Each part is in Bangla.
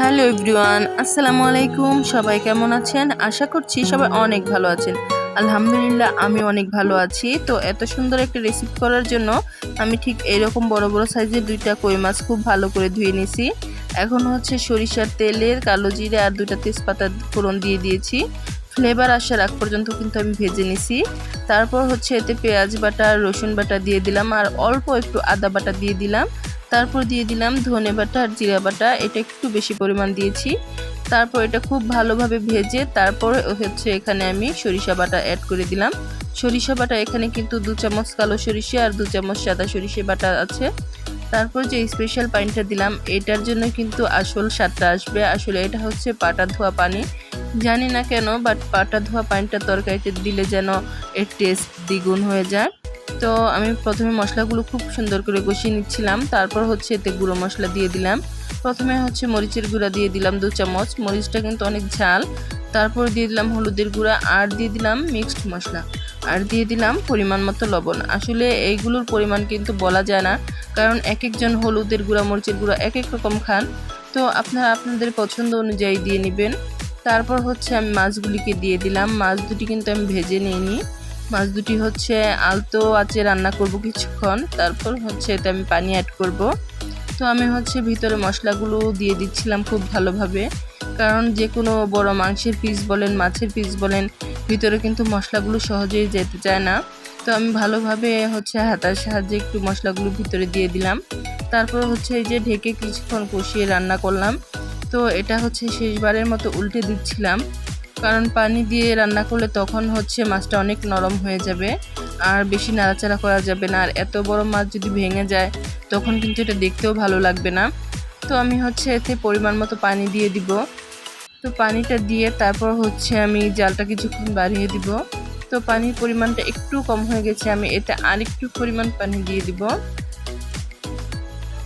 হ্যালো এভরিওয়ান, আসসালামু আলাইকুম। সবাই কেমন আছেন? আশা করছি সবাই অনেক ভালো আছেন। আলহামদুলিল্লাহ, আমি অনেক ভালো আছি। তো এত সুন্দর একটা রেসিপি করার জন্য আমি ঠিক এরকম বড় বড় সাইজের দুইটা কই মাছ খুব ভালো করে ধুয়ে নিছি। এখন হচ্ছে সরিষার তেলের কালো জিরে আর দুইটা তেজপাতা ফোড়ন দিয়ে দিয়েছি। ফ্লেভার আসার আগ পর্যন্ত কিন্তু আমি ভেজে নিছি। তারপর হচ্ছে এতে পেঁয়াজ বাটা, রসুন বাটা দিয়ে দিলাম আর অল্প একটু আদা বাটা দিয়ে দিলাম। তারপর দিয়ে দিলাম ধনে বাটা আর জিরা বাটা। এটা একটু বেশি পরিমাণ দিয়েছি। তারপর এটা খুব ভালোভাবে ভেজে তারপর হচ্ছে এখানে আমি সরিষা বাটা অ্যাড করে দিলাম। সরিষা বাটা এখানে কিন্তু দু চামচ কালো সরিষা আর দু চামচ সাদা সরিষা বাটা আছে। তারপর যে স্পেশাল পানিটা দিলাম, এটার জন্য কিন্তু আসল স্বাদটা আসবে। আসলে এটা হচ্ছে পাটা ধোয়া পানি। জানি না কেন বাট পাটা ধোয়া পানিটা তরকারিতে দিলে যেন এর টেস্ট দ্বিগুণ হয়ে যায়। তো আমি প্রথমে মশলাগুলো খুব সুন্দর করে কষিয়ে নিচ্ছিলাম। তারপর হচ্ছে এতে গুঁড়ো মশলা দিয়ে দিলাম। প্রথমে হচ্ছে মরিচের গুঁড়া দিয়ে দিলাম দু চামচ। মরিচটা কিন্তু অনেক ঝাল। তারপর দিয়ে দিলাম হলুদের গুঁড়া আর দিয়ে দিলাম মিক্সড মশলা। আর দিয়ে দিলাম পরিমাণ মতো লবণ। আসলে এইগুলোর পরিমাণ কিন্তু বলা যায় না। কারণ এক একজন হলুদের গুঁড়া, মরিচের গুঁড়া এক এক রকম খান। তো আপনারা আপনাদের পছন্দ অনুযায়ী দিয়ে নেবেন। তারপর হচ্ছে আমি মাছগুলিকে দিয়ে দিলাম। মাছ দুটি কিন্তু আমি ভেজে নিইনি। মাছ দুটি হচ্ছে আলতো আছে রান্না করব কিছুক্ষণ। তারপর হচ্ছে এতে আমি পানি অ্যাড করব। তো আমি হচ্ছে ভিতরে মশলাগুলো দিয়ে দিচ্ছিলাম খুব ভালোভাবে। কারণ যে কোনো বড় মাংসের পিস বলেন, মাছের পিস বলেন, ভিতরে কিন্তু মশলাগুলো সহজেই যেতে চায় না। তো আমি ভালোভাবে হচ্ছে হাতার সাহায্যে একটু মশলাগুলো ভিতরে দিয়ে দিলাম। তারপর হচ্ছে এই যে ঢেকে কিছুক্ষণ কষিয়ে রান্না করলাম। তো এটা হচ্ছে শেষবারের মতো উল্টে দিচ্ছিলাম। কারণ পানি দিয়ে রান্না করলে তখন হচ্ছে মাছটা অনেক নরম হয়ে যাবে আর বেশি নাড়াচাড়া করা যাবে না। আর এত বড় মাছ যদি ভেঙে যায়, তখন কিন্তু এটা দেখতেও ভালো লাগবে না। তো আমি হচ্ছে এতে পরিমাণ মতো পানি দিয়ে দিব। তো পানিটা দিয়ে তারপর হচ্ছে আমি জালটা কিছুক্ষণ বাড়িয়ে দিব। তো পানির পরিমাণটা একটু কম হয়ে গেছে, আমি এতে আরেকটু পরিমাণ পানি দিয়ে দিব।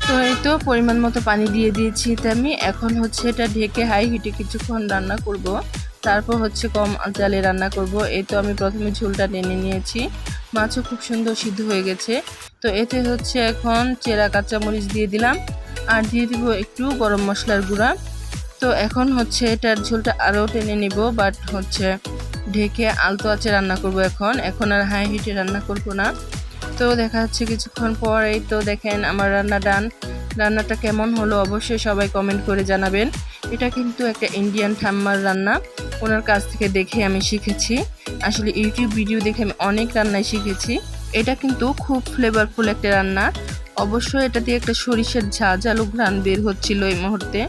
তো এই তো পরিমাণ মতো পানি দিয়ে দিয়েছি। এতে আমি এখন হচ্ছে এটা ঢেকে হাই হিটে কিছুক্ষণ রান্না করব। তারপর হচ্ছে কম জালে রান্না করব। এই তো আমি প্রথমে ঝোলটা টেনে নিয়েছি। মাছও খুব সুন্দর সিদ্ধ হয়ে গেছে। তো এতে হচ্ছে এখন চেরা কাঁচামরিচ দিয়ে দিলাম আর দিয়ে দিব একটু গরম মশলার গুঁড়া। তো এখন হচ্ছে এটার ঝোলটা আরও টেনে নিব বাট হচ্ছে ঢেকে আলতো আছে রান্না করব এখন। এখন আর হাই হিটে রান্না করব না। তো দেখা যাচ্ছে কিছুক্ষণ পর এই তো দেখেন আমার রান্না ডান। রান্নাটা কেমন হলো অবশ্যই সবাই কমেন্ট করে জানাবেন। এটা কিন্তু একটা ইন্ডিয়ান ঠাম্মার রান্না। ওনার কাছ থেকে দেখে আমি শিখেছি। আসলে ইউটিউব ভিডিও দেখে আমি অনেক রান্নাই শিখেছি। এটা কিন্তু খুব ফ্লেভারফুল একটা রান্না। অবশ্যই এটা দিয়ে একটা সরিষার ঝাঁঝালো ঘ্রাণ বের হচ্ছিল এই মুহূর্তে।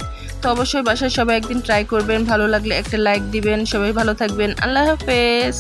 তো অবশ্যই বাসায় সবাই একদিন ট্রাই করবেন। ভালো লাগলে একটা লাইক দিবেন। সবাই ভালো থাকবেন। আল্লাহ হাফেজ।